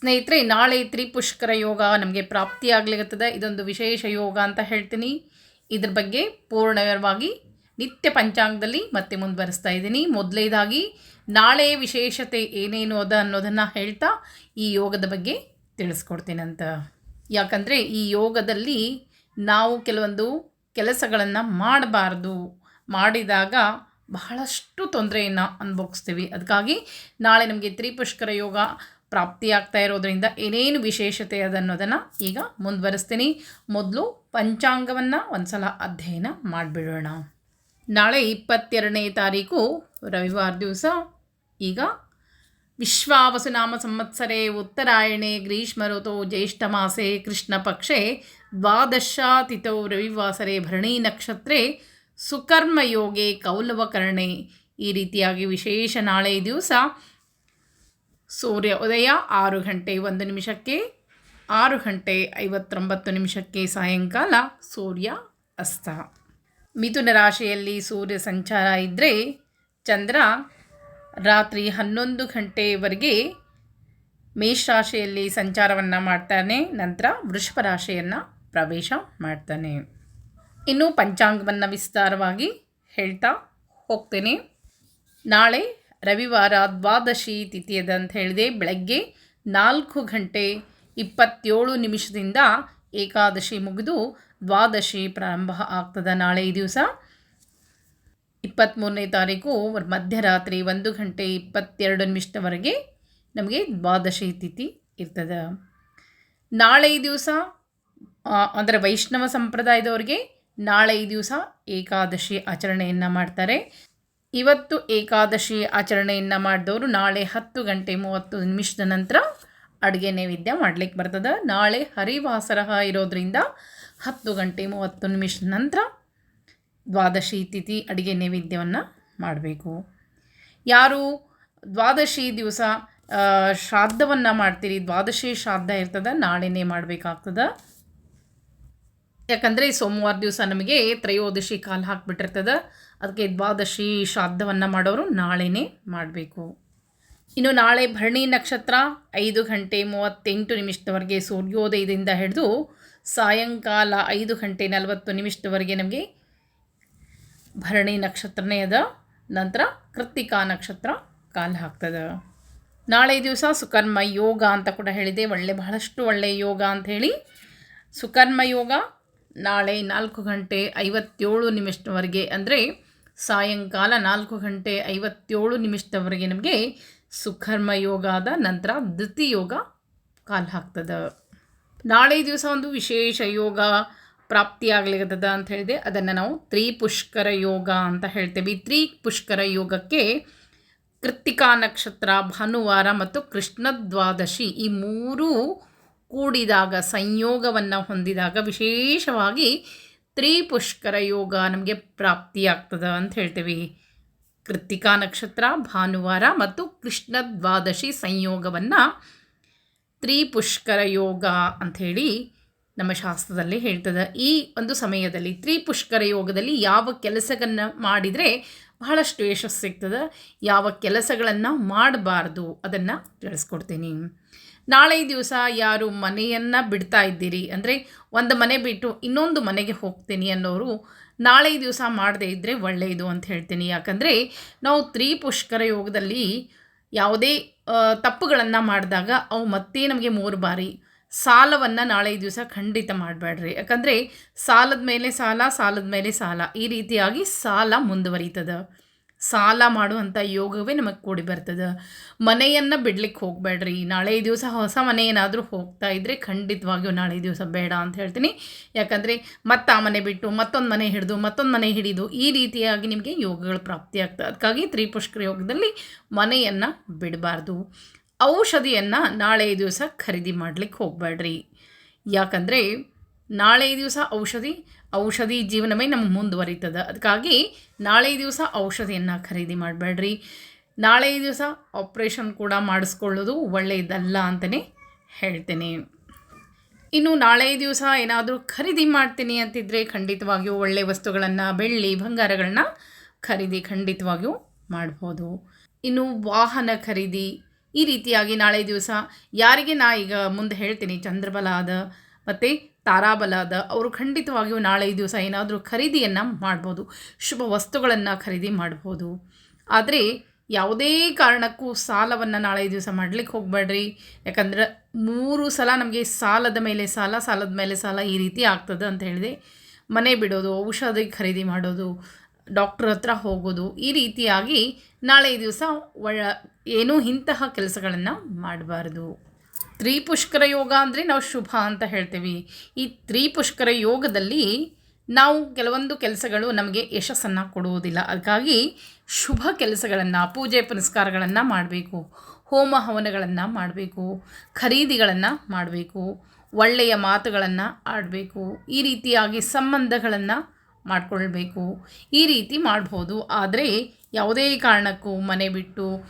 ಸ್ನೇಹಿತರೆ, ನಾಳೆ ತ್ರಿಪುಷ್ಕರ ಯೋಗ ನಮಗೆ ಪ್ರಾಪ್ತಿಯಾಗ್ಲಿಕತ್ತದ. ಇದೊಂದು ವಿಶೇಷ ಯೋಗ ಅಂತ ಹೇಳ್ತೀನಿ. ಇದ್ರ ಬಗ್ಗೆ ಪೂರ್ಣವಾಗಿ ನಿತ್ಯ ಪಂಚಾಂಗದಲ್ಲಿ ಮತ್ತೆ ಮುಂದುವರಿಸ್ತಾ ಇದ್ದೀನಿ. ಮೊದಲೇದಾಗಿ ನಾಳೆ ವಿಶೇಷತೆ ಏನೇನು ಅದ ಅನ್ನೋದನ್ನು ಹೇಳ್ತಾ ಈ ಯೋಗದ ಬಗ್ಗೆ ತಿಳಿಸ್ಕೊಡ್ತೀನಂತ ಯಾಕಂದರೆ, ಈ ಯೋಗದಲ್ಲಿ ನಾವು ಕೆಲವೊಂದು ಕೆಲಸಗಳನ್ನು ಮಾಡಬಾರ್ದು. ಮಾಡಿದಾಗ ಬಹಳಷ್ಟು ತೊಂದರೆಯನ್ನು ಅನುಭವಿಸ್ತೀವಿ. ಅದಕ್ಕಾಗಿ ನಾಳೆ ನಮಗೆ ತ್ರಿಪುಷ್ಕರ ಯೋಗ ಪ್ರಾಪ್ತಿಯಾಗ್ತಾ ಇರೋದರಿಂದ ಏನೇನು ವಿಶೇಷತೆ ಅದನ್ನೋದನ್ನು ಈಗ ಮುಂದುವರಿಸ್ತೀನಿ. ಮೊದಲು ಪಂಚಾಂಗವನ್ನು ಒಂದು ಸಲ ಅಧ್ಯಯನ ಮಾಡಿಬಿಡೋಣ. ನಾಳೆ ಇಪ್ಪತ್ತೆರಡನೇ ತಾರೀಕು, ರವಿವಾರ ದಿವಸ. ಈಗ ವಿಶ್ವಾವಸುನಾಮ ಸಂವತ್ಸರೆ ಉತ್ತರಾಯಣೆ, ಗ್ರೀಷ್ಮ ಋತು ಜ್ಯೇಷ್ಠ ಮಾಸೆ, ಕೃಷ್ಣ ಪಕ್ಷೆ, ದ್ವಾದಶಾತಿಥೌ ರವಿವಾಸರೆ, ಭರಣಿ ನಕ್ಷತ್ರೆ ಸುಕರ್ಮಯೋಗೆ ಕೌಲವಕರ್ಣೆ. ಈ ರೀತಿಯಾಗಿ ವಿಶೇಷ ನಾಳೆ ದಿವಸ ಸೂರ್ಯ ಉದಯ ಆರು ಗಂಟೆ ಒಂದು ನಿಮಿಷಕ್ಕೆ, ಆರು ಗಂಟೆ ಐವತ್ತೊಂಬತ್ತು ನಿಮಿಷಕ್ಕೆ ಸಾಯಂಕಾಲ ಸೂರ್ಯ ಅಸ್ತ. ಮಿಥುನ ರಾಶಿಯಲ್ಲಿ ಸೂರ್ಯ ಸಂಚಾರ ಇದ್ದರೆ ಚಂದ್ರ ರಾತ್ರಿ ಹನ್ನೊಂದು ಗಂಟೆವರೆಗೆ ಮೇಷರಾಶಿಯಲ್ಲಿ ಸಂಚಾರವನ್ನು ಮಾಡ್ತಾನೆ, ನಂತರ ವೃಷಭ ರಾಶಿಯನ್ನು ಪ್ರವೇಶ ಮಾಡ್ತಾನೆ. ಇನ್ನು ಪಂಚಾಂಗವನ್ನು ವಿಸ್ತಾರವಾಗಿ ಹೇಳ್ತಾ ಹೋಗ್ತೇನೆ. ನಾಳೆ ರವಿವಾರ ದ್ವಾದಶಿ ತಿಥಿಯದ ಅಂತ ಹೇಳಿದೆ. ಬೆಳಗ್ಗೆ ನಾಲ್ಕು ಗಂಟೆ ಇಪ್ಪತ್ತೇಳು ನಿಮಿಷದಿಂದ ಏಕಾದಶಿ ಮುಗಿದು ದ್ವಾದಶಿ ಪ್ರಾರಂಭ ಆಗ್ತದೆ ನಾಳೆ ಈ ದಿವಸ. ಇಪ್ಪತ್ತ್ಮೂರನೇ ತಾರೀಕು ಮಧ್ಯರಾತ್ರಿ ಒಂದು ಗಂಟೆ ಇಪ್ಪತ್ತೆರಡು ನಿಮಿಷದವರೆಗೆ ನಮಗೆ ದ್ವಾದಶಿ ತಿಥಿ ಇರ್ತದೆ. ನಾಳೆ ಈ ದಿವಸ ಅಂದರೆ ವೈಷ್ಣವ ಸಂಪ್ರದಾಯದವರಿಗೆ ನಾಳೆ ಈ ದಿವಸ ಏಕಾದಶಿ ಆಚರಣೆಯನ್ನು ಮಾಡ್ತಾರೆ. ಇವತ್ತು ಏಕಾದಶಿ ಆಚರಣೆಯನ್ನು ಮಾಡಿದವರು ನಾಳೆ ಹತ್ತು ಗಂಟೆ ಮೂವತ್ತು ನಿಮಿಷದ ನಂತರ ಅಡುಗೆ ನೈವೇದ್ಯ ಮಾಡಲಿಕ್ಕೆ ಬರ್ತದೆ. ನಾಳೆ ಹರಿವಾಸರ ಇರೋದರಿಂದ ಹತ್ತು ಗಂಟೆ ಮೂವತ್ತು ನಿಮಿಷದ ನಂತರ ದ್ವಾದಶಿ ತಿಥಿ ಅಡುಗೆ ನೈವೇದ್ಯವನ್ನು ಮಾಡಬೇಕು. ಯಾರು ದ್ವಾದಶಿ ದಿವಸ ಶ್ರಾದ್ದವನ್ನು ಮಾಡ್ತೀರಿ, ದ್ವಾದಶಿ ಶ್ರಾದ್ದ ಇರ್ತದೆ, ನಾಳೆನೇ ಮಾಡಬೇಕಾಗ್ತದೆ. ಯಾಕಂದರೆ ಸೋಮವಾರ ದಿವಸ ನಮಗೆ ತ್ರಯೋದಶಿ ಕಾಲ ಹಾಕಿಬಿಟ್ಟಿರ್ತದೆ. ಅದಕ್ಕೆ ದ್ವಾದಶಿ ಶ್ರಾದ್ದವನ್ನು ಮಾಡೋರು ನಾಳೆನೇ ಮಾಡಬೇಕು. ಇನ್ನು ನಾಳೆ ಭರಣಿ ನಕ್ಷತ್ರ ಐದು ಗಂಟೆ ಮೂವತ್ತೆಂಟು ನಿಮಿಷದವರೆಗೆ ಸೂರ್ಯೋದಯದಿಂದ ಹಿಡಿದು ಸಾಯಂಕಾಲ ಐದು ಗಂಟೆ ನಲವತ್ತು ನಿಮಿಷದವರೆಗೆ ನಮಗೆ ಭರಣಿ ನಕ್ಷತ್ರನೇ ಅದ ನಂತರ ಕೃತ್ತಿಕಾ ನಕ್ಷತ್ರ ಕಾಲ ಹಾಕ್ತದೆ. ನಾಳೆ ದಿವಸ ಸುಕರ್ಮ ಯೋಗ ಅಂತ ಕೂಡ ಹೇಳಿದೆ. ಒಳ್ಳೆ ಬಹಳಷ್ಟು ಒಳ್ಳೆಯ ಯೋಗ ಅಂತ ಹೇಳಿ ಸುಕರ್ಮ ಯೋಗ ನಾಳೆ ನಾಲ್ಕು ಗಂಟೆ ಐವತ್ತೇಳು ನಿಮಿಷದವರೆಗೆ ಅಂದರೆ ಸಾಯಂಕಾಲ ನಾಲ್ಕು ಗಂಟೆ ಐವತ್ತೇಳು ನಿಮಿಷದವರೆಗೆ ನಮಗೆ ಸುಕರ್ಮ ಯೋಗ ಆದ ನಂತರ ಧೃತಿ ಯೋಗ ಕಾಲ ಹಾಕ್ತದೆ. ನಾಳೆ ದಿವಸ ಒಂದು ವಿಶೇಷ ಯೋಗ ಪ್ರಾಪ್ತಿಯಾಗಲಿಕ್ಕದ ಅಂತ ಹೇಳಿದೆ, ಅದನ್ನು ನಾವು ತ್ರಿಪುಷ್ಕರ ಯೋಗ ಅಂತ ಹೇಳ್ತೇವೆ. ತ್ರಿಪುಷ್ಕರ ಯೋಗಕ್ಕೆ ಕೃತ್ತಿಕಾ ನಕ್ಷತ್ರ, ಭಾನುವಾರ ಮತ್ತು ಕೃಷ್ಣ ದ್ವಾದಶಿ ಈ ಮೂರೂ ಕೂಡಿದಾಗ, ಸಂಯೋಗವನ್ನು ಹೊಂದಿದಾಗ ವಿಶೇಷವಾಗಿ ತ್ರಿಪುಷ್ಕರ ಯೋಗ ನಮಗೆ ಪ್ರಾಪ್ತಿಯಾಗ್ತದೆ ಅಂತ ಹೇಳ್ತೀವಿ. ಕೃತ್ತಿಕಾ ನಕ್ಷತ್ರ, ಭಾನುವಾರ ಮತ್ತು ಕೃಷ್ಣ ದ್ವಾದಶಿ ಸಂಯೋಗವನ್ನು ತ್ರಿಪುಷ್ಕರ ಯೋಗ ಅಂಥೇಳಿ ನಮ್ಮ ಶಾಸ್ತ್ರದಲ್ಲಿ ಹೇಳ್ತದೆ. ಈ ಒಂದು ಸಮಯದಲ್ಲಿ ತ್ರಿಪುಷ್ಕರ ಯೋಗದಲ್ಲಿ ಯಾವ ಕೆಲಸಗಳನ್ನು ಮಾಡಿದರೆ ಬಹಳಷ್ಟು ಯಶಸ್ಸು ಸಿಗ್ತದೆ. ಯಾವ ಕೆಲಸಗಳನ್ನು ಮಾಡಬಾರ್ದು ಅದನ್ನು ತಿಳಿಸ್ಕೊಡ್ತೀನಿ. ನಾಳೆ ದಿವಸ ಯಾರು ಮನೆಯನ್ನು ಬಿಡ್ತಾ ಇದ್ದೀರಿ? ಅಂದರೆ ಒಂದು ಮನೆ ಬಿಟ್ಟು ಇನ್ನೊಂದು ಮನೆಗೆ ಹೋಗ್ತೀನಿ ಅನ್ನೋರು ನಾಳೆ ದಿವಸ ಮಾಡದೇ ಇದ್ದರೆ ಒಳ್ಳೆಯದು ಅಂತ ಹೇಳ್ತೀನಿ. ಯಾಕಂದರೆ ನಾವು ತ್ರೀ ಪುಷ್ಕರ ಯೋಗದಲ್ಲಿ ಯಾವುದೇ ತಪ್ಪುಗಳನ್ನು ಮಾಡಿದಾಗ ಅವು ಮತ್ತೆ ನಮಗೆ ಮೂರು ಬಾರಿ ಸಾಲವನ್ನು ನಾಳೆ ದಿವಸ ಖಂಡಿತ ಮಾಡಬೇಡ್ರಿ ಯಾಕಂದರೆ ಸಾಲದ ಮೇಲೆ ಸಾಲ, ಸಾಲದ ಮೇಲೆ ಸಾಲ. ಈ ರೀತಿಯಾಗಿ ಸಾಲ ಮುಂದುವರಿತದೆ. ಸಾಲ ಮಾಡುವಂಥ ಯೋಗವೇ ನಮಗೆ ಕೂಡಿ ಬರ್ತದೆ. ಮನೆಯನ್ನು ಬಿಡ್ಲಿಕ್ಕೆ ಹೋಗಬೇಡ್ರಿ. ನಾಳೆ ದಿವಸ ಹೊಸ ಮನೆ ಏನಾದರೂ ಹೋಗ್ತಾ ಇದ್ದರೆ ಖಂಡಿತವಾಗಿಯೂ ನಾಳೆ ದಿವಸ ಬೇಡ ಅಂತ ಹೇಳ್ತೀನಿ. ಯಾಕಂದರೆ ಮತ್ತೆ ಆ ಮನೆ ಬಿಟ್ಟು ಮತ್ತೊಂದು ಮನೆ ಹಿಡಿದು ಮತ್ತೊಂದು ಮನೆ ಹಿಡಿದು ಈ ರೀತಿಯಾಗಿ ನಿಮಗೆ ಯೋಗಗಳು ಪ್ರಾಪ್ತಿಯಾಗ್ತದೆ ಅದಕ್ಕಾಗಿ ತ್ರಿಪುಷ್ಕರ ಯೋಗದಲ್ಲಿ ಮನೆಯನ್ನು ಬಿಡಬಾರ್ದು. ಔಷಧಿಯನ್ನು ನಾಳೆ ದಿವಸ ಖರೀದಿ ಮಾಡಲಿಕ್ಕೆ ಹೋಗಬೇಡ್ರಿ. ಯಾಕಂದರೆ ನಾಳೆ ದಿವಸ ಔಷಧಿ ಔಷಧಿ ಜೀವನವೇ ನಮ್ಗೆ ಮುಂದುವರಿತದೆ. ಅದಕ್ಕಾಗಿ ನಾಳೆ ದಿವಸ ಔಷಧಿಯನ್ನು ಖರೀದಿ ಮಾಡಬೇಡ್ರಿ. ನಾಳೆ ದಿವಸ ಆಪ್ರೇಷನ್ ಕೂಡ ಮಾಡಿಸ್ಕೊಳ್ಳೋದು ಒಳ್ಳೆಯದಲ್ಲ ಅಂತಲೇ ಹೇಳ್ತೇನೆ. ಇನ್ನು ನಾಳೆ ದಿವಸ ಏನಾದರೂ ಖರೀದಿ ಮಾಡ್ತೀನಿ ಅಂತಿದ್ರೆ ಖಂಡಿತವಾಗಿಯೂ ಒಳ್ಳೆಯ ವಸ್ತುಗಳನ್ನು, ಬೆಳ್ಳಿ ಬಂಗಾರಗಳನ್ನ ಖರೀದಿ ಖಂಡಿತವಾಗಿಯೂ ಮಾಡ್ಬೋದು. ಇನ್ನು ವಾಹನ ಖರೀದಿ, ಈ ರೀತಿಯಾಗಿ ನಾಳೆ ದಿವಸ ಯಾರಿಗೆ ನಾ ಈಗ ಮುಂದೆ ಹೇಳ್ತೀನಿ, ಚಂದ್ರಬಲ ಆದ, ಮತ್ತು ತಾರಾಬಲ ಅದ ಅವರು ಖಂಡಿತವಾಗಿಯೂ ನಾಳೆ ದಿವಸ ಏನಾದರೂ ಖರೀದಿಯನ್ನು ಮಾಡ್ಬೋದು, ಶುಭ ವಸ್ತುಗಳನ್ನು ಖರೀದಿ ಮಾಡ್ಬೋದು. ಆದರೆ ಯಾವುದೇ ಕಾರಣಕ್ಕೂ ಸಾಲವನ್ನು ನಾಳೆ ದಿವಸ ಮಾಡ್ಲಿಕ್ಕೆ ಹೋಗಬೇಡ್ರಿ. ಯಾಕಂದ್ರೆ ಮೂರು ಸಲ ನಮಗೆ ಸಾಲದ ಮೇಲೆ ಸಾಲ, ಸಾಲದ ಮೇಲೆ ಸಾಲ ಈ ರೀತಿ ಆಗ್ತದೆ ಅಂತ ಹೇಳಿದೆ. ಮನೆ ಬಿಡೋದು, ಔಷಧಿ ಖರೀದಿ ಮಾಡೋದು, ಡಾಕ್ಟ್ರ್ ಹತ್ರ ಹೋಗೋದು, ಈ ರೀತಿಯಾಗಿ ನಾಳೆ ದಿವಸ ಒಳ್ಳ ಏನೂ ಇಂತಹ ಕೆಲಸಗಳನ್ನು ಮಾಡಬಾರ್ದು. ತ್ರಿಪುಷ್ಕರ ಯೋಗ ಅಂದರೆ ನಾವು ಶುಭ ಅಂತ ಹೇಳ್ತೀವಿ. ಈ ತ್ರಿಪುಷ್ಕರ ಯೋಗದಲ್ಲಿ ನಾವು ಕೆಲವೊಂದು ಕೆಲಸಗಳು ನಮಗೆ ಯಶಸ್ಸನ್ನು ಕೊಡುವುದಿಲ್ಲ. ಅದಕ್ಕಾಗಿ ಶುಭ ಕೆಲಸಗಳನ್ನು, ಪೂಜೆ ಪುನಸ್ಕಾರಗಳನ್ನು ಮಾಡಬೇಕು. ಹೋಮ ಹವನಗಳನ್ನು ಮಾಡಬೇಕು. ಖರೀದಿಗಳನ್ನು ಮಾಡಬೇಕು. ಒಳ್ಳೆಯ ಮಾತುಗಳನ್ನು ಆಡಬೇಕು. ಈ ರೀತಿಯಾಗಿ ಸಂಬಂಧಗಳನ್ನು ಮಾಡಿಕೊಳ್ಬೇಕು. ಈ ರೀತಿ ಮಾಡ್ಬೋದು. ಆದರೆ ಯಾವುದೇ ಕಾರಣಕ್ಕೂ ಮನೆ ಬಿಟ್ಟು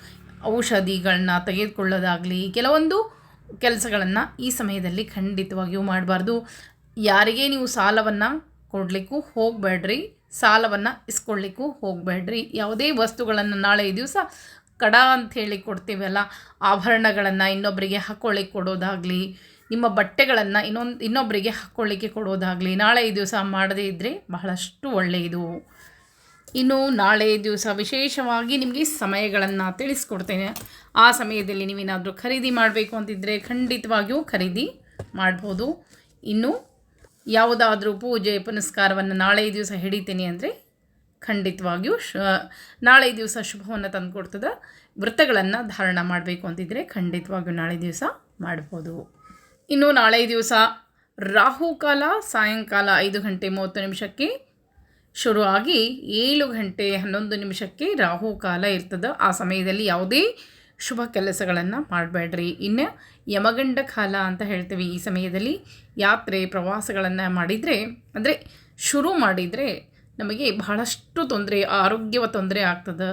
ಔಷಧಿಗಳನ್ನ ತೆಗೆದುಕೊಳ್ಳೋದಾಗಲಿ, ಕೆಲವೊಂದು ಕೆಲಸಗಳನ್ನು ಈ ಸಮಯದಲ್ಲಿ ಖಂಡಿತವಾಗಿಯೂ ಮಾಡಬಾರ್ದು. ಯಾರಿಗೆ ನೀವು ಸಾಲವನ್ನು ಕೊಡಲಿಕ್ಕೂ ಹೋಗಬೇಡ್ರಿ. ಸಾಲವನ್ನು ಇಸ್ಕೊಳ್ಳಿಕ್ಕೂ ಹೋಗಬೇಡ್ರಿ. ಯಾವುದೇ ವಸ್ತುಗಳನ್ನು ನಾಳೆ ದಿವಸ ಕಡ ಅಂತ ಹೇಳಿ ಕೊಡ್ತೀವಲ್ಲ, ಆಭರಣಗಳನ್ನು ಇನ್ನೊಬ್ಬರಿಗೆ ಹಾಕ್ಕೊಳ್ಳಿಕ್ಕೆ ಕೊಡೋದಾಗಲಿ, ನಿಮ್ಮ ಬಟ್ಟೆಗಳನ್ನು ಇನ್ನೊಂದು ಇನ್ನೊಬ್ಬರಿಗೆ ಹಾಕ್ಕೊಳ್ಳಿಕ್ಕೆ ಕೊಡೋದಾಗಲಿ, ನಾಳೆ ಈ ದಿವಸ ಮಾಡದೇ ಇದ್ದರೆ ಬಹಳಷ್ಟು ಒಳ್ಳೆಯದು. ಇನ್ನು ನಾಳೆ ದಿವಸ ವಿಶೇಷವಾಗಿ ನಿಮಗೆ ಸಮಯಗಳನ್ನು ತಿಳಿಸ್ಕೊಡ್ತೇನೆ. ಆ ಸಮಯದಲ್ಲಿ ನೀವೇನಾದರೂ ಖರೀದಿ ಮಾಡಬೇಕು ಅಂತಿದ್ದರೆ ಖಂಡಿತವಾಗಿಯೂ ಖರೀದಿ ಮಾಡ್ಬೋದು. ಇನ್ನು ಯಾವುದಾದ್ರೂ ಪೂಜೆ ಪುನಸ್ಕಾರವನ್ನು ನಾಳೆ ದಿವಸ ಹಿಡಿತೀನಿ ಅಂದರೆ ಖಂಡಿತವಾಗಿಯೂ ಶ ನಾಳೆ ದಿವಸ ಶುಭವನ್ನು ತಂದುಕೊಡ್ತದೆ. ವೃತ್ತಗಳನ್ನು ಧಾರಣ ಮಾಡಬೇಕು ಅಂತಿದ್ದರೆ ಖಂಡಿತವಾಗಿಯೂ ನಾಳೆ ದಿವಸ ಮಾಡ್ಬೋದು. ಇನ್ನು ನಾಳೆ ದಿವಸ ರಾಹುಕಾಲ ಸಾಯಂಕಾಲ ಐದು ಗಂಟೆ ಮೂವತ್ತು ನಿಮಿಷಕ್ಕೆ ಶುರುವಾಗಿ ಏಳು ಗಂಟೆ ಹನ್ನೊಂದು ನಿಮಿಷಕ್ಕೆ ರಾಹು ಕಾಲ ಇರ್ತದೆ. ಆ ಸಮಯದಲ್ಲಿ ಯಾವುದೇ ಶುಭ ಕೆಲಸಗಳನ್ನು ಮಾಡಬೇಡ್ರಿ. ಇನ್ನು ಯಮಗಂಡ ಕಾಲ ಅಂತ ಹೇಳ್ತೀವಿ. ಈ ಸಮಯದಲ್ಲಿ ಯಾತ್ರೆ, ಪ್ರವಾಸಗಳನ್ನು ಮಾಡಿದರೆ, ಅಂದರೆ ಶುರು ಮಾಡಿದರೆ ನಮಗೆ ಬಹಳಷ್ಟು ತೊಂದರೆ, ಆರೋಗ್ಯವ ತೊಂದರೆ ಆಗ್ತದೆ.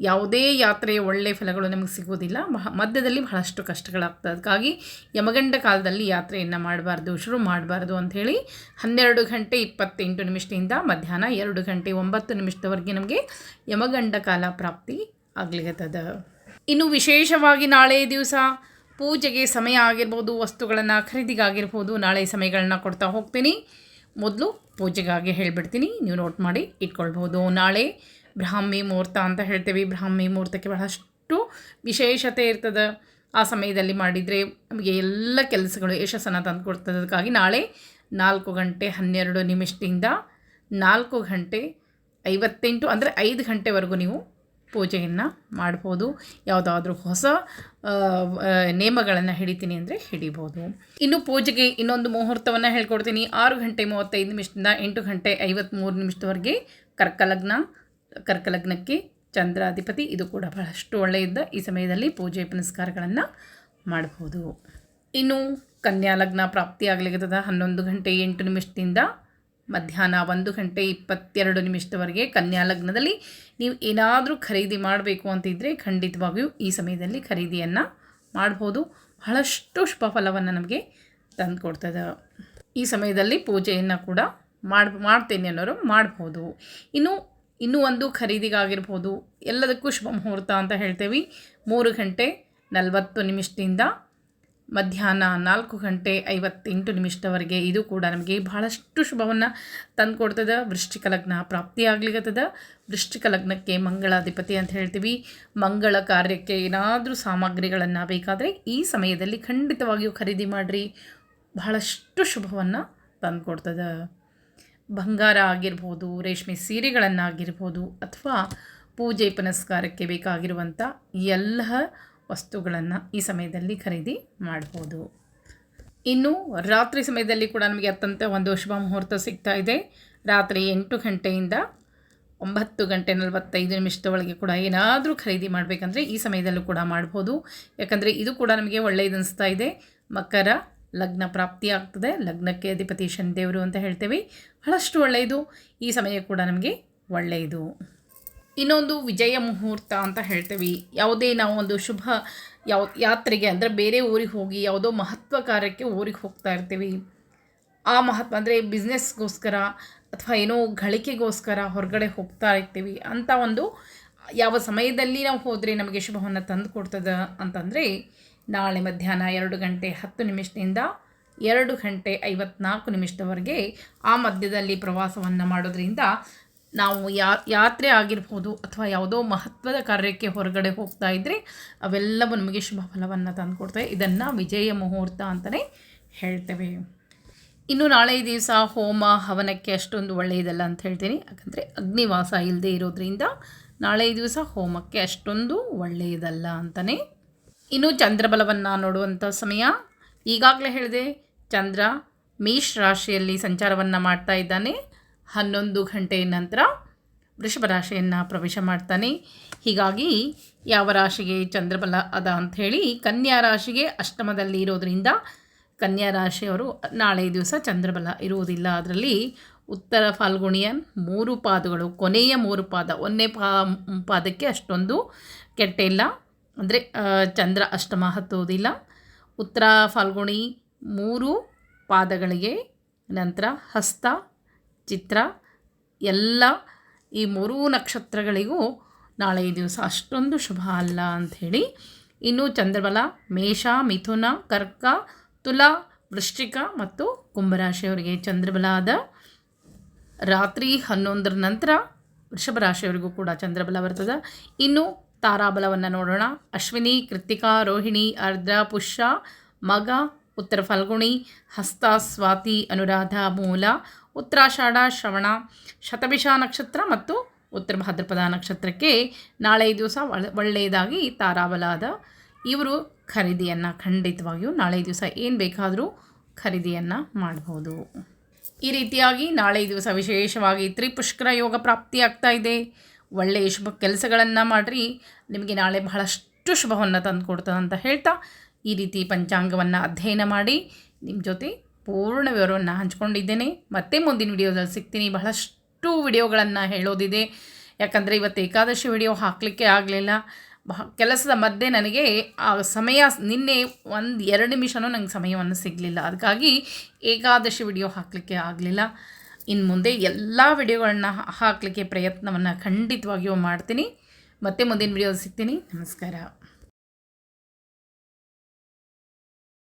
ಯಾವುದೇ ಯಾತ್ರೆ ಒಳ್ಳೆಯ ಫಲಗಳು ನಮಗೆ ಸಿಗೋದಿಲ್ಲ. ಮಹ, ಮಧ್ಯದಲ್ಲಿ ಬಹಳಷ್ಟು ಕಷ್ಟಗಳಾಗ್ತದೆ ಅದಕ್ಕಾಗಿ ಯಮಗಂಡ ಕಾಲದಲ್ಲಿ ಯಾತ್ರೆಯನ್ನು ಮಾಡಬಾರ್ದು, ಶುರು ಮಾಡಬಾರ್ದು ಅಂಥೇಳಿ ಹನ್ನೆರಡು ಗಂಟೆ ಇಪ್ಪತ್ತೆಂಟು ನಿಮಿಷದಿಂದ ಮಧ್ಯಾಹ್ನ ಎರಡು ಗಂಟೆ ಒಂಬತ್ತು ನಿಮಿಷದವರೆಗೆ ನಮಗೆ ಯಮಗಂಡ ಕಾಲ ಪ್ರಾಪ್ತಿ ಆಗ್ಲಿಕತ್ತದ. ಇನ್ನು ವಿಶೇಷವಾಗಿ ನಾಳೆ ದಿವಸ ಪೂಜೆಗೆ ಸಮಯ ಆಗಿರ್ಬೋದು, ವಸ್ತುಗಳನ್ನು ಖರೀದಿಗಾಗಿರ್ಬೋದು, ನಾಳೆ ಸಮಯಗಳನ್ನ ಕೊಡ್ತಾ ಹೋಗ್ತೀನಿ. ಮೊದಲು ಪೂಜೆಗಾಗಿ ಹೇಳಿಬಿಡ್ತೀನಿ. ನೀವು ನೋಟ್ ಮಾಡಿ ಇಟ್ಕೊಳ್ಬೋದು. ನಾಳೆ ಬ್ರಾಹ್ಮಿ ಮುಹೂರ್ತ ಅಂತ ಹೇಳ್ತೀವಿ. ಬ್ರಾಹ್ಮಿ ಮುಹೂರ್ತಕ್ಕೆ ಬಹಳಷ್ಟು ವಿಶೇಷತೆ ಇರ್ತದೆ. ಆ ಸಮಯದಲ್ಲಿ ಮಾಡಿದರೆ ನಮಗೆ ಎಲ್ಲ ಕೆಲಸಗಳು ಯಶಸ್ಸನ್ನು ತಂದು ಕೊಡ್ತದೆ. ಅದಕ್ಕಾಗಿ ನಾಳೆ ನಾಲ್ಕು ಗಂಟೆ ಹನ್ನೆರಡು ನಿಮಿಷದಿಂದ ನಾಲ್ಕು ಗಂಟೆ ಐವತ್ತೆಂಟು ಅಂದರೆ ಐದು ಗಂಟೆವರೆಗೂ ನೀವು ಪೂಜೆಯನ್ನು ಮಾಡ್ಬೋದು. ಯಾವುದಾದ್ರೂ ಹೊಸ ನೇಮಗಳನ್ನು ಹಿಡಿತೀನಿ ಅಂದರೆ ಹಿಡಿಬೋದು. ಇನ್ನು ಪೂಜೆಗೆ ಇನ್ನೊಂದು ಮುಹೂರ್ತವನ್ನು ಹೇಳ್ಕೊಡ್ತೀನಿ. ಆರು ಗಂಟೆ ಮೂವತ್ತೈದು ನಿಮಿಷದಿಂದ ಎಂಟು ಗಂಟೆ ಐವತ್ತ್ಮೂರು ನಿಮಿಷದವರೆಗೆ ಕರ್ಕಲಗ್ನ. ಕರ್ಕಲಗ್ನಕ್ಕೆ ಚಂದ್ರಾಧಿಪತಿ. ಇದು ಕೂಡ ಬಹಳಷ್ಟು ಒಳ್ಳೆಯದ ಈ ಸಮಯದಲ್ಲಿ ಪೂಜೆ ಪುನಸ್ಕಾರಗಳನ್ನು ಮಾಡಬಹುದು ಇನ್ನು ಕನ್ಯಾ ಲಗ್ನ ಹನ್ನೊಂದು ಗಂಟೆ ಎಂಟು ನಿಮಿಷದಿಂದ ಮಧ್ಯಾಹ್ನ ಒಂದು ಗಂಟೆ ಇಪ್ಪತ್ತೆರಡು ನಿಮಿಷದವರೆಗೆ ಕನ್ಯಾ ಲಗ್ನದಲ್ಲಿ ನೀವು ಏನಾದರೂ ಖರೀದಿ ಮಾಡಬೇಕು ಅಂತಿದ್ದರೆ ಖಂಡಿತವಾಗಿಯೂ ಈ ಸಮಯದಲ್ಲಿ ಖರೀದಿಯನ್ನು ಮಾಡ್ಬೋದು. ಬಹಳಷ್ಟು ಶುಭ ಫಲವನ್ನು ನಮಗೆ ತಂದುಕೊಡ್ತದೆ. ಈ ಸಮಯದಲ್ಲಿ ಪೂಜೆಯನ್ನು ಕೂಡ ಮಾಡಿ, ಮಾಡ್ತೇನೆ ಅನ್ನೋರು ಮಾಡ್ಬೋದು. ಇನ್ನು ಇನ್ನೂ ಒಂದು ಖರೀದಿಗಾಗಿರ್ಬೋದು. ಎಲ್ಲದಕ್ಕೂ ಶುಭ ಮುಹೂರ್ತ ಅಂತ ಹೇಳ್ತೇವೆ. ಮೂರು ಗಂಟೆ ನಲವತ್ತು ನಿಮಿಷದಿಂದ ಮಧ್ಯಾಹ್ನ ನಾಲ್ಕು ಗಂಟೆ ಐವತ್ತೆಂಟು ನಿಮಿಷದವರೆಗೆ ಇದು ಕೂಡ ನಮಗೆ ಬಹಳಷ್ಟು ಶುಭವನ್ನು ತಂದುಕೊಡ್ತದೆ. ವೃಶ್ಚಿಕ ಲಗ್ನ ಪ್ರಾಪ್ತಿಯಾಗ್ಲಿಕ್ಕತ್ತದ ವೃಶ್ಚಿಕ ಲಗ್ನಕ್ಕೆ ಮಂಗಳಾಧಿಪತಿ ಅಂತ ಹೇಳ್ತೀವಿ. ಮಂಗಳ ಕಾರ್ಯಕ್ಕೆ ಏನಾದರೂ ಸಾಮಗ್ರಿಗಳನ್ನು ಬೇಕಾದರೆ ಈ ಸಮಯದಲ್ಲಿ ಖಂಡಿತವಾಗಿಯೂ ಖರೀದಿ ಮಾಡಿರಿ. ಬಹಳಷ್ಟು ಶುಭವನ್ನು ತಂದುಕೊಡ್ತದೆ. ಬಂಗಾರ ಆಗಿರ್ಬೋದು, ರೇಷ್ಮೆ ಸೀರೆಗಳನ್ನಾಗಿರ್ಬೋದು ಅಥವಾ ಪೂಜೆ ಪುನಸ್ಕಾರಕ್ಕೆ ಬೇಕಾಗಿರುವಂಥ ಎಲ್ಲ ವಸ್ತುಗಳನ್ನು ಈ ಸಮಯದಲ್ಲಿ ಖರೀದಿ ಮಾಡ್ಬೋದು. ಇನ್ನು ರಾತ್ರಿ ಸಮಯದಲ್ಲಿ ಕೂಡ ನಮಗೆ ಅತ್ಯಂತ ಒಂದು ಶುಭ ಮುಹೂರ್ತ ಸಿಗ್ತಾ ಇದೆ. ರಾತ್ರಿ ಎಂಟು ಗಂಟೆಯಿಂದ ಒಂಬತ್ತು ಗಂಟೆ ನಲವತ್ತೈದು ನಿಮಿಷದ ಒಳಗೆ ಕೂಡ ಏನಾದರೂ ಖರೀದಿ ಮಾಡಬೇಕಂದ್ರೆ ಈ ಸಮಯದಲ್ಲೂ ಕೂಡ ಮಾಡ್ಬೋದು. ಯಾಕಂದರೆ ಇದು ಕೂಡ ನಮಗೆ ಒಳ್ಳೆಯದು ಅನಿಸ್ತಾ ಇದೆ. ಮಕರ ಲಗ್ನ ಪ್ರಾಪ್ತಿ ಆಗ್ತದೆ. ಲಗ್ನಕ್ಕೆ ಅಧಿಪತಿ ಶನಿದೇವರು ಅಂತ ಹೇಳ್ತೇವೆ. ಬಹಳಷ್ಟು ಒಳ್ಳೆಯದು. ಈ ಸಮಯ ಕೂಡ ನಮಗೆ ಒಳ್ಳೆಯದು. ಇನ್ನೊಂದು ವಿಜಯ ಮುಹೂರ್ತ ಅಂತ ಹೇಳ್ತೇವೆ. ಯಾವುದೇ ನಾವು ಒಂದು ಶುಭ ಯಾವ ಯಾತ್ರೆಗೆ ಅಂದರೆ ಬೇರೆ ಊರಿಗೆ ಹೋಗಿ ಯಾವುದೋ ಮಹತ್ವ ಕಾರ್ಯಕ್ಕೆ ಊರಿಗೆ ಹೋಗ್ತಾ ಇರ್ತೀವಿ. ಆ ಮಹತ್ವ ಅಂದರೆ ಬಿಸ್ನೆಸ್ಗೋಸ್ಕರ ಅಥವಾ ಏನೋ ಗಳಿಕೆಗೋಸ್ಕರ ಹೊರಗಡೆ ಹೋಗ್ತಾ ಇರ್ತೀವಿ. ಅಂಥ ಒಂದು ಯಾವ ಸಮಯದಲ್ಲಿ ನಾವು ಹೋದರೆ ನಮಗೆ ಶುಭವನ್ನು ತಂದು ಕೊಡ್ತದೆ ಅಂತಂದರೆ ನಾಳೆ ಮಧ್ಯಾಹ್ನ ಎರಡು ಗಂಟೆ ಹತ್ತು ನಿಮಿಷದಿಂದ ಎರಡು ಗಂಟೆ ಐವತ್ನಾಲ್ಕು ನಿಮಿಷದವರೆಗೆ ಆ ಮಧ್ಯದಲ್ಲಿ ಪ್ರವಾಸವನ್ನು ಮಾಡೋದ್ರಿಂದ ನಾವು ಯಾ, ಯಾತ್ರೆ ಆಗಿರ್ಬೋದು ಅಥವಾ ಯಾವುದೋ ಮಹತ್ವದ ಕಾರ್ಯಕ್ಕೆ ಹೊರಗಡೆ ಹೋಗ್ತಾ ಇದ್ದರೆ ಅವೆಲ್ಲವೂ ನಮಗೆ ಶುಭ ಫಲವನ್ನು ತಂದುಕೊಡ್ತವೆ. ಇದನ್ನು ವಿಜಯ ಮುಹೂರ್ತ ಅಂತಲೇ ಹೇಳ್ತೇವೆ. ಇನ್ನು ನಾಳೆ ದಿವಸ ಹೋಮ, ಹವನಕ್ಕೆ ಅಷ್ಟೊಂದು ಒಳ್ಳೆಯದಲ್ಲ ಅಂತ ಹೇಳ್ತೀನಿ. ಯಾಕಂದರೆ ಅಗ್ನಿವಾಸ ಇಲ್ಲದೆ ಇರೋದ್ರಿಂದ ನಾಳೆ ದಿವಸ ಹೋಮಕ್ಕೆ ಅಷ್ಟೊಂದು ಒಳ್ಳೆಯದಲ್ಲ ಅಂತಲೇ ಇನ್ನು ಚಂದ್ರಬಲವನ್ನು ನೋಡುವಂಥ ಸಮಯ. ಈಗಾಗಲೇ ಹೇಳಿದೆ, ಚಂದ್ರ ಮೇಷ ರಾಶಿಯಲ್ಲಿ ಸಂಚಾರವನ್ನು ಮಾಡ್ತಾ ಇದ್ದಾನೆ. ಹನ್ನೊಂದು ಗಂಟೆಯ ನಂತರ ವೃಷಭ ರಾಶಿಯನ್ನು ಪ್ರವೇಶ ಮಾಡ್ತಾನೆ. ಹೀಗಾಗಿ ಯಾವ ರಾಶಿಗೆ ಚಂದ್ರಬಲ ಅದ ಅಂಥೇಳಿ ಕನ್ಯಾ ರಾಶಿಗೆ ಅಷ್ಟಮದಲ್ಲಿ ಇರೋದರಿಂದ ಕನ್ಯಾ ರಾಶಿಯವರು ನಾಳೆ ದಿವಸ ಚಂದ್ರಬಲ ಇರುವುದಿಲ್ಲ. ಅದರಲ್ಲಿ ಉತ್ತರ ಫಾಲ್ಗುಣಿಯ ಮೂರು ಪಾದಗಳು, ಕೊನೆಯ ಮೂರು ಪಾದ, ಒಂದನೇ ಪಾ ಪಾದಕ್ಕೆ ಅಷ್ಟೊಂದು ಕೆಟ್ಟ ಇಲ್ಲ. ಅಂದರೆ ಚಂದ್ರ ಅಷ್ಟಮ ಹತ್ತುವುದಿಲ್ಲ ಉತ್ತರ ಫಾಲ್ಗುಣಿ ಮೂರು ಪಾದಗಳಿಗೆ, ನಂತರ ಹಸ್ತ, ಚಿತ್ರ, ಎಲ್ಲ ಈ ಮೂರು ನಕ್ಷತ್ರಗಳಿಗೂ ನಾಳೆ ದಿವಸ ಅಷ್ಟೊಂದು ಶುಭ ಅಲ್ಲ ಅಂಥೇಳಿ ಇನ್ನು ಚಂದ್ರಬಲ, ಮೇಷ, ಮಿಥುನ, ಕರ್ಕ, ತುಲಾ, ವೃಶ್ಚಿಕ ಮತ್ತು ಕುಂಭರಾಶಿಯವರಿಗೆ ಚಂದ್ರಬಲ ಆದ ರಾತ್ರಿ ಹನ್ನೊಂದರ ನಂತರ ವೃಷಭ ರಾಶಿಯವರಿಗೂ ಕೂಡ ಚಂದ್ರಬಲ ಬರ್ತದೆ. ಇನ್ನು ತಾರಾಬಲವನ್ನು ನೋಡೋಣ. ಅಶ್ವಿನಿ ಕೃತಿಕಾ ರೋಹಿಣಿ, ಅರ್ಧ, ಪುಷ್ಯ, ಮಗ, ಉತ್ತರ ಫಲ್ಗುಣಿ, ಹಸ್ತ, ಸ್ವಾತಿ, ಅನುರಾಧ, ಮೂಲ, ಉತ್ತರಾಷಾಢ, ಶ್ರವಣ, ಶತಭಿಷ ನಕ್ಷತ್ರ ಮತ್ತು ಉತ್ತರ ಭಾದ್ರಪದ ನಕ್ಷತ್ರಕ್ಕೆ ನಾಳೆ ದಿವಸ ಒಳ್ಳೆಯದಾಗಿ ತಾರಾಬಲಾದ ಇವರು ಖರೀದಿಯನ್ನು ಖಂಡಿತವಾಗಿಯೂ ನಾಳೆ ದಿವಸ ಏನು ಬೇಕಾದರೂ ಖರೀದಿಯನ್ನು ಮಾಡಬಹುದು ಈ ರೀತಿಯಾಗಿ ನಾಳೆ ದಿವಸ ವಿಶೇಷವಾಗಿ ತ್ರಿಪುಷ್ಕರ ಯೋಗ ಪ್ರಾಪ್ತಿಯಾಗ್ತಾ ಇದೆ. ಒಳ್ಳೆಯ ಶುಭ ಕೆಲಸಗಳನ್ನು ಮಾಡಿರಿ. ನಿಮಗೆ ನಾಳೆ ಬಹಳಷ್ಟು ಶುಭವನ್ನು ತಂದು ಅಂತ ಹೇಳ್ತಾ ಈ ರೀತಿ ಪಂಚಾಂಗವನ್ನು ಅಧ್ಯಯನ ಮಾಡಿ ನಿಮ್ಮ ಜೊತೆ ಪೂರ್ಣ ವಿವರವನ್ನು ಹಂಚ್ಕೊಂಡಿದ್ದೇನೆ. ಮತ್ತೆ ಮುಂದಿನ ವಿಡಿಯೋದಲ್ಲಿ ಸಿಗ್ತೀನಿ. ಬಹಳಷ್ಟು ವಿಡಿಯೋಗಳನ್ನು ಹೇಳೋದಿದೆ. ಯಾಕಂದರೆ ಇವತ್ತು ಏಕಾದಶಿ ವಿಡಿಯೋ ಹಾಕಲಿಕ್ಕೆ ಆಗಲಿಲ್ಲ. ಕೆಲಸದ ಮಧ್ಯೆ ನನಗೆ ಆ ಸಮಯ ನಿನ್ನೆ ಒಂದು ಎರಡು ನಿಮಿಷವೂ ನಂಗೆ ಸಮಯವನ್ನು ಸಿಗಲಿಲ್ಲ. ಅದಕ್ಕಾಗಿ ಏಕಾದಶಿ ವಿಡಿಯೋ ಹಾಕಲಿಕ್ಕೆ ಆಗಲಿಲ್ಲ. ಇನ್ನು ಮುಂದೆ ಎಲ್ಲ ವಿಡಿಯೋಗಳನ್ನ ಹಾಕಲಿಕ್ಕೆ ಪ್ರಯತ್ನವನ್ನು ಖಂಡಿತವಾಗಿಯೂ ಮಾಡ್ತೀನಿ. ಮತ್ತೆ ಮುಂದಿನ ವಿಡಿಯೋ ಸಿಗ್ತೀನಿ. ನಮಸ್ಕಾರ.